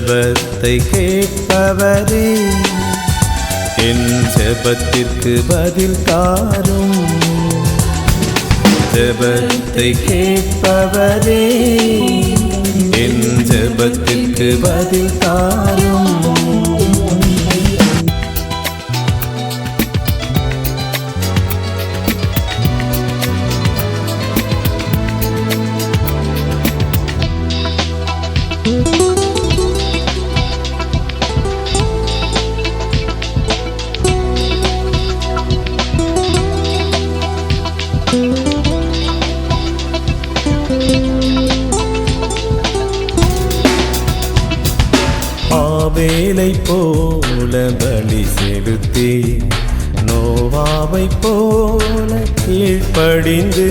ஜபத்தை கேட்பவரே என் ஜபத்திற்கு பதில் தாரும். ஜபத்தை கேட்பவரே என் ஜபத்திற்கு பதில் தாரும். ஆவேலை போல பலி செலுத்தி நோவாவை போல கீழ்ப்படிந்து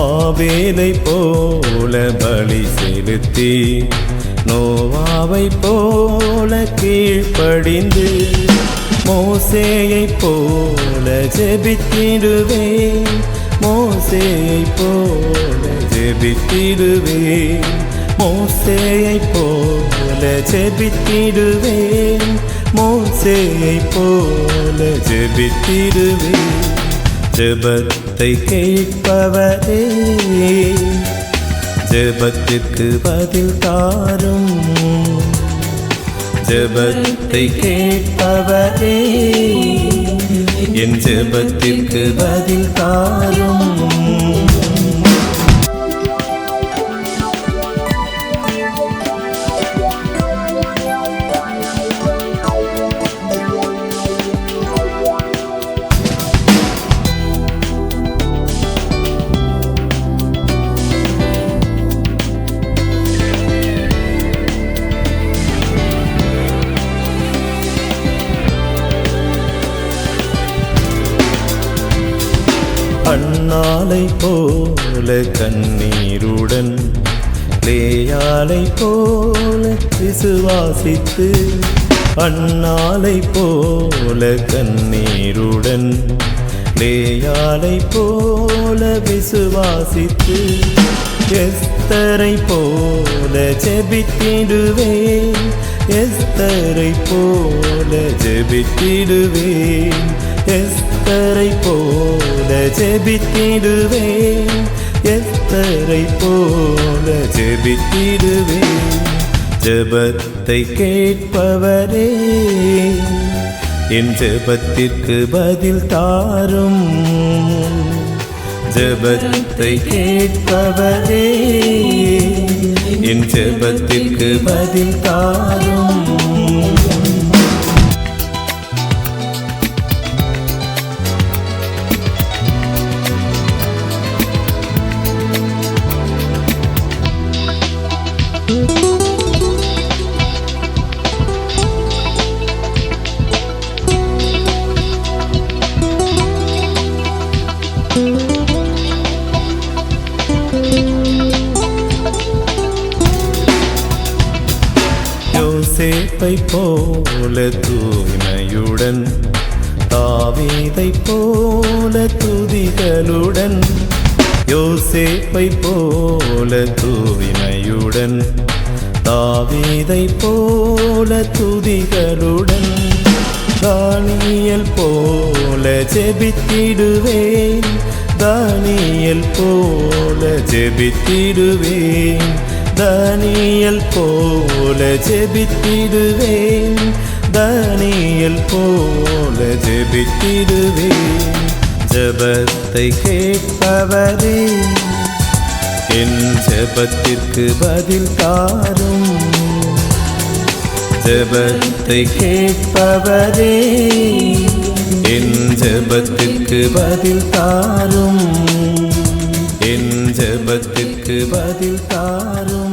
ஆவேலை போல பலி செலுத்தி நோவாவை போல கீழ்ப்படிந்து மோசேயை போல ஜெபித்திடுவேன். மோசேயை போல ஜெபித்திடுவேன். மோசேயை போல ஜெபித்திடுவேன். மோசேயை போல ஜெபித்திடுவேன். ஜெபத்தை கேட்பவரே ஜெபத்திற்கு பதில் தாரும். ஜெபத்தை கேட்பவரே என் ஜெபத்திற்கு பதில் தாரும். அண்ணாலை போல கண்ணீருடன் லேயாலை போல விசுவாசித்து அண்ணாலை போல கண்ணீருடன் லேயாலை போல விசுவாசித்து எஸ்தரை போல ஜெபித்திடுவேன் எஸ்தரை போல ஜெபித்திடுவேன். எஸ்தரை போல ஜெபித்திடுவேன்? எத்தரை போல ஜெபித்திடுவேன்? ஜெபத்தை கேட்பவரே என் ஜெபத்திற்கு பதில் தாரும். ஜெபத்தை கேட்பவரே என் ஜெபத்திற்கு பதில் தாரும். யோசேப்பை போல தூய்மையுடன் தாவீதை போல துதிகளுடன் யோசேப்பை போல தூய்மையுடன் தாவீதை போல துதிகளுடன் தானியல் போல ஜெபித்திடுவேன் தானியல் போல ஜெபித்திடுவேன். தானியல் போல ஜெபித்திடுவேன். தானியல் போல ஜெபித்திடுவேன். ஜபத்தை கேட்பவரே என் ஜபத்திற்கு பதில் தாரும். ஜபத்தை கேட்பவரே என் ஜபத்திற்கு பதில் தாரும். என் ஜபத்திற்கு பதில் தாரும்.